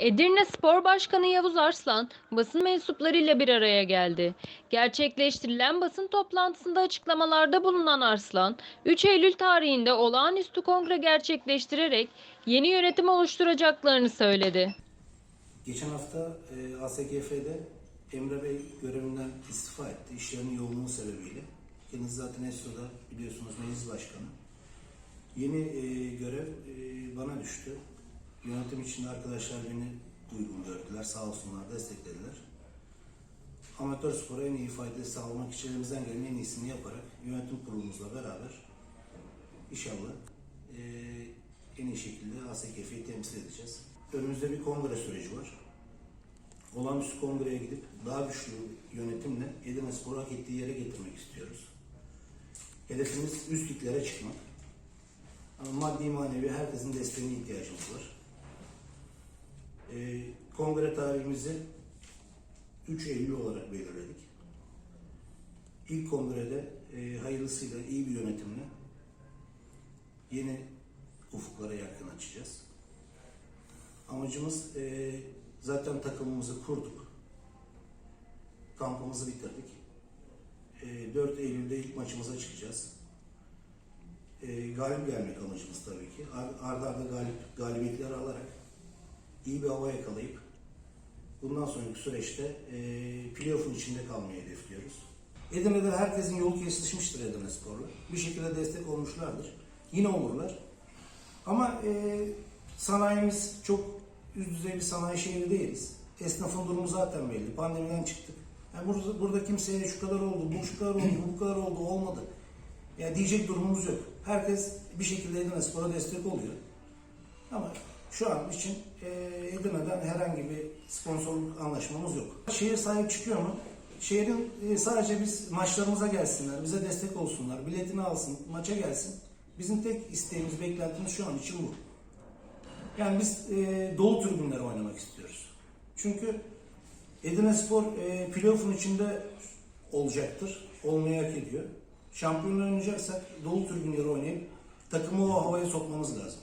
Edirne Spor Başkanı Yavuz Arslan basın mensuplarıyla bir araya geldi. Gerçekleştirilen basın toplantısında açıklamalarda bulunan Arslan, 3 Eylül tarihinde olağanüstü kongre gerçekleştirerek yeni yönetim oluşturacaklarını söyledi. Geçen hafta e, ASGF'de Emre Bey görevinden istifa etti. İşlerinin yoğunluğu sebebiyle. Kendisi zaten ESO'da biliyorsunuz meclis başkanı. Yeni e, görev e, bana düştü. Yönetim içinde arkadaşlar beni uygun gördüler. Sağ olsunlar desteklediler. Amatör spora en iyi fayda sağlamak için elimizden gelen en iyisini yaparak yönetim kurulumuzla beraber inşallah e, en iyi şekilde ASKF'yi temsil edeceğiz. Önümüzde bir kongre süreci var. Olağanüstü kongreye gidip daha güçlü yönetimle Edirne Spor'u hak ettiği yere getirmek istiyoruz. Hedefimiz üst liglere çıkmak. Ama maddi manevi herkesin desteğine ihtiyacımız var. Kongre tarihimizi 3 Eylül olarak belirledik. İlk kongrede e, hayırlısıyla iyi bir yönetimle yeni ufuklara yakın açacağız. Amacımız e, zaten takımımızı kurduk. Kampımızı bitirdik. E, 4 Eylül'de ilk maçımıza çıkacağız. E, galip gelmek amacımız tabii ki. Ar- Arda arda galip, galibiyetleri alarak iyi bir hava yakalayıp bundan sonraki süreçte e, playoff'un içinde kalmayı hedefliyoruz. Edirne'de herkesin yolu kesişmiştir Edirne Spor'la. Bir şekilde destek olmuşlardır. Yine olurlar. Ama e, sanayimiz çok üst düzey bir sanayi şehri değiliz. Esnafın durumu zaten belli. Pandemiden çıktık. Yani burada, burada kimseye şu kadar oldu, bu şu kadar oldu, bu kadar oldu, olmadı. Ya diyecek durumumuz yok. Herkes bir şekilde Edirne Spor'a destek oluyor. Ama şu an için e, Edirne'den herhangi bir sponsorluk anlaşmamız yok. Şehir sahip çıkıyor mu? Şehrin e, sadece biz maçlarımıza gelsinler, bize destek olsunlar, biletini alsın, maça gelsin. Bizim tek isteğimiz, beklentimiz şu an için bu. Yani biz e, dolu tribünlere oynamak istiyoruz. Çünkü Edirne Spor e, playoff'un içinde olacaktır. Olmayı hak ediyor. Şampiyonlar oynayacaksak dolu tribünleri oynayıp takımı o havaya sokmamız lazım.